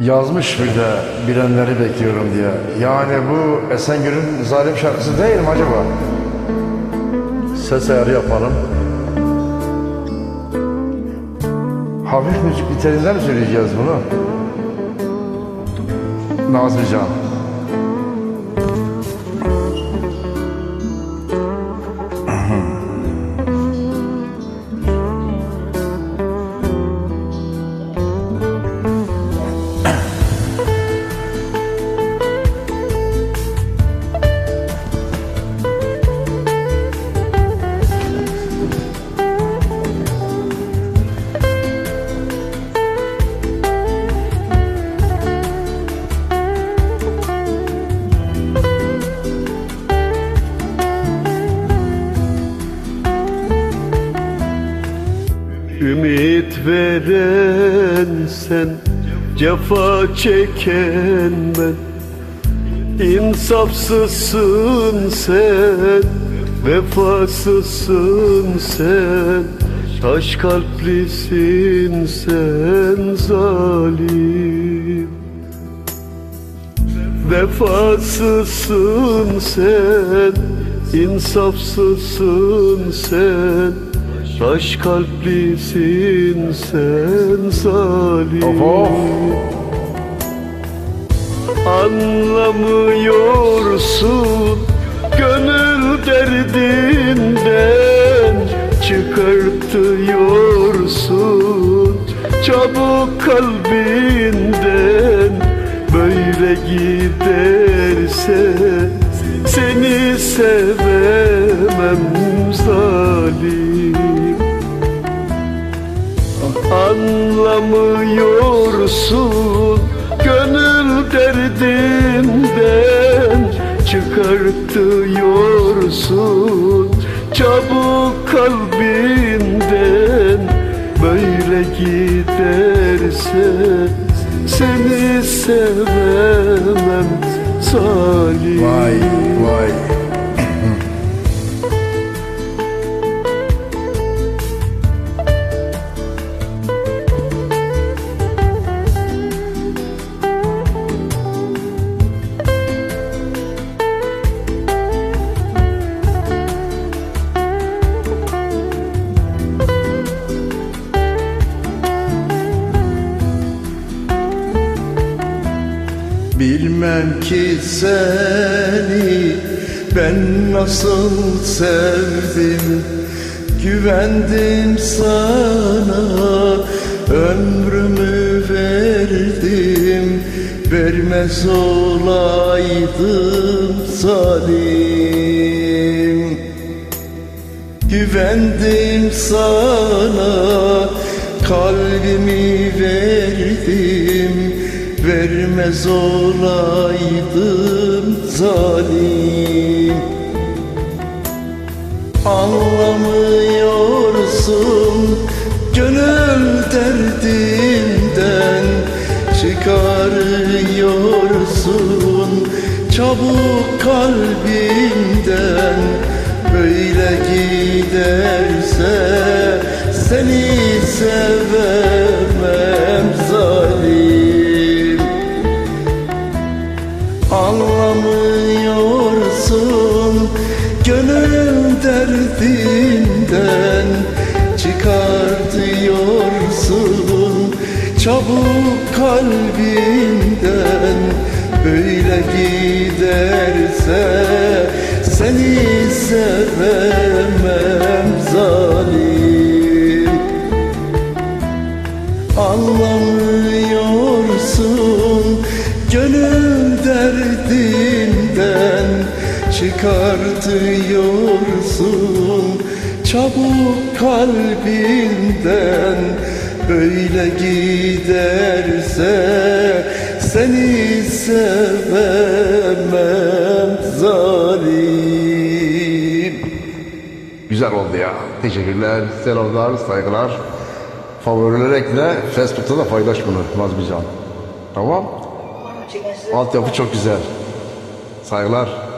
Yazmış bir de bilenleri bekliyorum diye. Yani bu Esengül'ün zalim şarkısı değil mi acaba? Ses ayarı yapalım. Hafif müzik niteliğinden mi söyleyeceğiz bunu? Nazlıcan. Ümit veren sen Cefa çeken ben. İnsafsızsın sen Vefasızsın sen. Taş kalplisin sen zalim. Vefasızsın sen insafsızsın sen Taş kalplisin sen zalim Of of. Anlamıyorsun gönül derdinden Çıkartıyorsun çabuk kalbinden. Böyle giderse seni sevemem zalim Anlamıyorsun gönül derdinden Çıkartıyorsun çabuk kalbinden Böyle giderse seni sevemem zalim Vay vay. Bilmem ki seni ben nasıl sevdim. Güvendim sana ömrümü verdim. Vermez olaydım zalim. Güvendim sana kalbimi verdim Vermez olaydım zalim. Anlamıyorsun gönül derdimden Çıkarıyorsun çabuk kalbimden Böyle giderse seni sevemem Çıkartıyorsun çabuk kalbinden Böyle giderse seni sevemem zalim Güzel oldu ya. Teşekkürler, selamlar, saygılar. Favoriler ekle. Facebook'ta da paylaş bunu Nazmican. Tamam. Altyapı çok güzel. Saygılar.